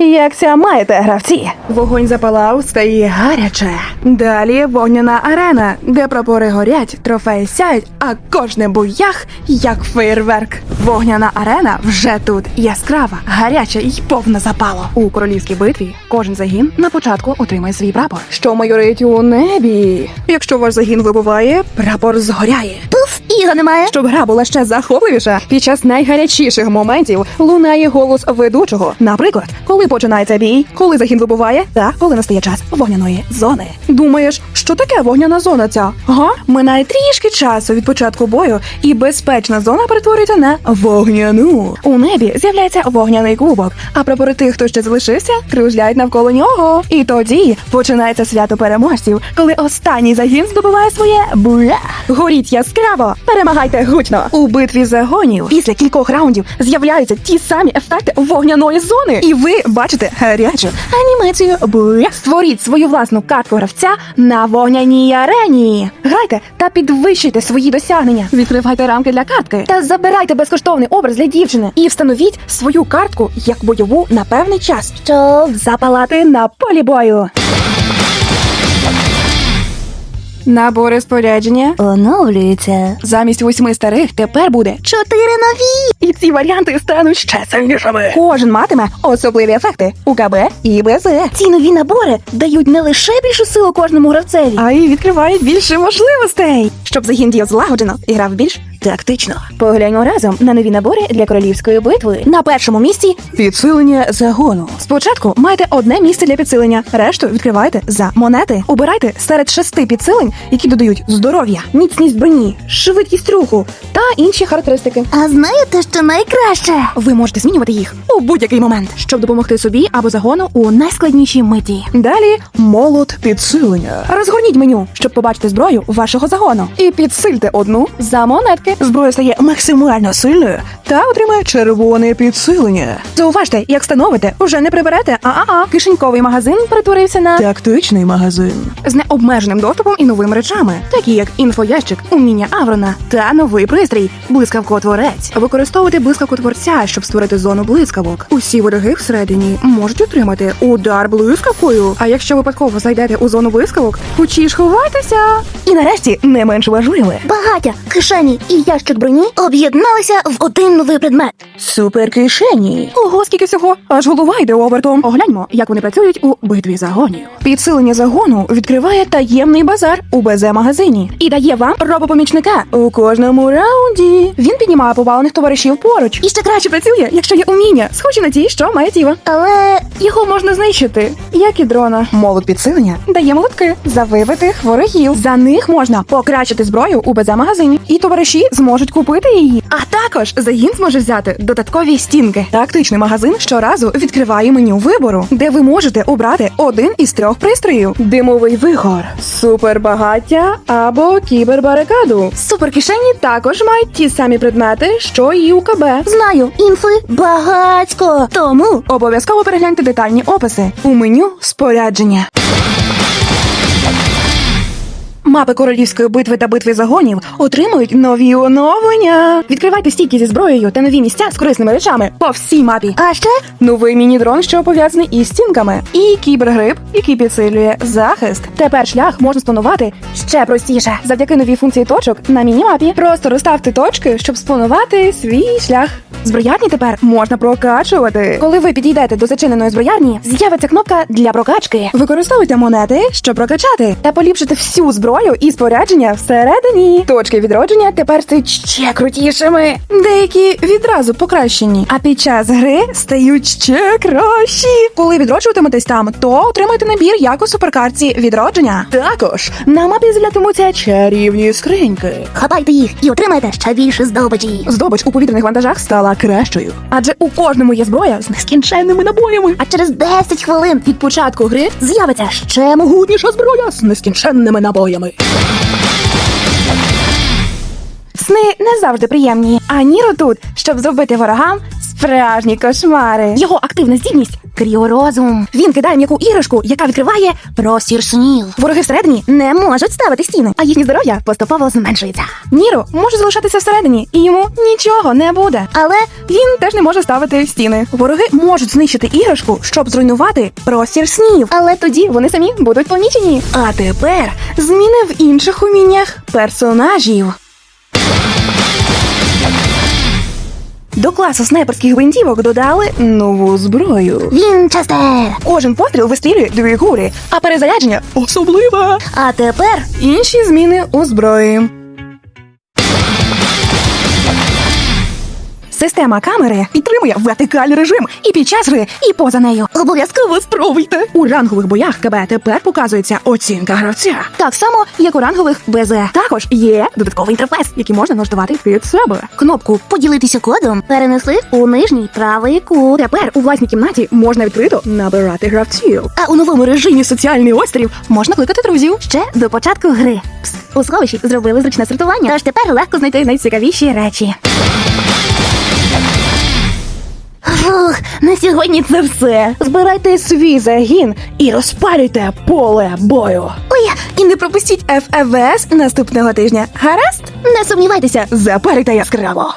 Як ся маєте, гравці? Вогонь запалав, стає гаряче. Далі вогняна арена, де прапори горять, трофеї сяють, а кожне буях як фейерверк. Вогняна арена вже тут яскрава, гаряча і повна запалу. У королівській битві кожен загін на початку отримає свій прапор, що майорить у небі. Якщо ваш загін вибуває, прапор згоряє. Його немає. Щоб гра була ще захопливіша, під час найгарячіших моментів лунає голос ведучого. Наприклад, коли починається бій, коли загін вибуває, та коли настає час вогняної зони. Думаєш, що таке вогняна зона ця? Га? Минає трішки часу від початку бою, і безпечна зона перетворюється на вогняну. У небі з'являється вогняний кубок, а прапори тих, хто ще залишився, кружляють навколо нього. І тоді починається свято переможців, коли останній загін здобуває своє бля. Горіть яскраво, перемагайте гучно. У битві загонів після кількох раундів з'являються ті самі ефекти вогняної зони, і ви бачите гарячу анімацію бля. Створіть свою власну картку гравця на вогняній арені. Грайте та підвищуйте свої досягнення. Відкривайте рамки для картки та забирайте безкоштовний образ для дівчини і встановіть свою картку як бойову на певний час, щоб запалати на полі бою. Набори спорядження оновлюються. замість восьми старих тепер буде Чотири нові. і ці варіанти стануть ще сильнішими. Кожен матиме особливі ефекти у КБ і БЗ, Ці нові набори дають не лише більшу силу кожному гравцеві. а й відкривають більше можливостей, щоб загін діяв злагоджено і грав більш тактично. Погляньмо разом на нові набори для королівської битви. На першому місці підсилення загону. Спочатку маєте одне місце для підсилення, решту відкривайте за монети. Обирайте серед шести підсилень, які додають здоров'я, міцність броні, швидкість руху та інші характеристики. А знаєте, що найкраще? Ви можете змінювати їх у будь-який момент, щоб допомогти собі або загону у найскладнішій миті. Далі молот підсилення. Розгорніть меню, щоб побачити зброю вашого загону, і підсильте одну за монетки. Зброя стає максимально сильною та отримує червоне підсилення. Зауважте, як становите, уже не приберете. А-а-а. Кишеньковий магазин перетворився на тактичний магазин з необмеженим доступом і новими речами, такі як інфоящик, уміння Аврона та новий пристрій блискавкотворець. Використовуйте блискавкотворця, щоб створити зону блискавок. Усі вороги всередині можуть отримати удар блискавкою. А якщо випадково зайдете у зону блискавок, хочі ж ховайтеся. І нарешті не менш важливе. Багаття, кишені і ящик броні об'єдналися в один новий предмет. Супер кишені. Ого, скільки всього, аж голова йде обертом. Огляньмо, як вони працюють у битві загонів. Підсилення загону відкриває таємний базар у БЗ магазині і дає вам робопомічника у кожному раунді. Він піднімає повалених товаришів поруч. І ще краще працює, якщо є уміння, схожі на ті, що має Тіва. Але Його можна знищити, як і дрона. Молот підсилення дає молотки за вибитих ворогів. За них можна покращити зброю у БЗ магазині, і товариші зможуть купити її. А також загін зможе взяти додаткові стінки. Тактичний магазин щоразу відкриває меню вибору, де ви можете обрати один із трьох пристроїв: димовий вихор, супербагаття або кібербарикаду. Суперкишені також мають ті самі предмети, що і у КБ. знаю, інфи багацько. Тому Обов'язково перегляньте детальні описи у меню спорядження. Мапи королівської битви та битви загонів отримують нові оновлення. Відкривайте стійки зі зброєю та нові місця з корисними речами по всій мапі. а ще Новий міні-дрон, що пов'язаний із стінками, і кібергриб, який підсилює захист. Тепер шлях можна спланувати ще простіше. Завдяки новій функції точок на міні-мапі. Просто розставте точки, щоб спланувати свій шлях. Зброярні тепер можна прокачувати. Коли ви підійдете до зачиненої зброярні, з'явиться кнопка для прокачки. Використовуйте монети, щоб прокачати та поліпшити всю зброю і спорядження всередині. Точки відродження тепер стають ще крутішими. Деякі відразу покращені, а під час гри стають ще кращі. Коли відроджуватиметесь там, то отримайте набір як у суперкарті відродження. Також на мапі з'являтимуться чарівні скриньки. хапайте їх і отримайте ще більше здобичі. Здобич у повітряних вантажах стала кращою, адже у кожному є зброя з нескінченними набоями. А через 10 хвилин Від початку гри з'явиться ще могутніша зброя з нескінченними набоями. Сни не завжди приємні, а Ніро тут, щоб зробити ворогам справжні кошмари. Його активна здібність кріорозум. Він кидає м'яку іграшку, яка відкриває. Простір снів. Вороги всередині не можуть ставити стіни, а їхнє здоров'я Поступово зменшується. Ніро може залишатися всередині, і йому нічого не буде. Але Він теж не може ставити стіни. Вороги можуть знищити іграшку, щоб зруйнувати простір снів. Але тоді вони самі будуть помічені. А тепер зміни в інших уміннях персонажів. До класу снайперських гвинтівок додали нову зброю. Вінчестер. Кожен постріл вистрілює дві кулі, а перезарядження особливе. А тепер Інші зміни у зброї. Система камери підтримує вертикальний режим і під час гри, і поза нею. Обов'язково спробуйте. У рангових боях КБ тепер показується оцінка гравця. Так само, як у рангових БЗ. Також є додатковий інтерфейс, який можна налаштувати під себе. Кнопку поділитися кодом перенесли у нижній правий кут. Тепер у власній кімнаті можна відкрито набирати гравців. А у новому режимі соціальний острів можна кликати друзів. Ще до початку гри. Пс, у сховищі зробили зручне сортування, тож тепер легко знайти найцікавіші речі. Фух, на сьогодні це все. Збирайте свій загін і розпалюйте поле бою. Ой, І не пропустіть ФФВС наступного тижня. Гаразд? не сумнівайтеся, запарюйте яскраво.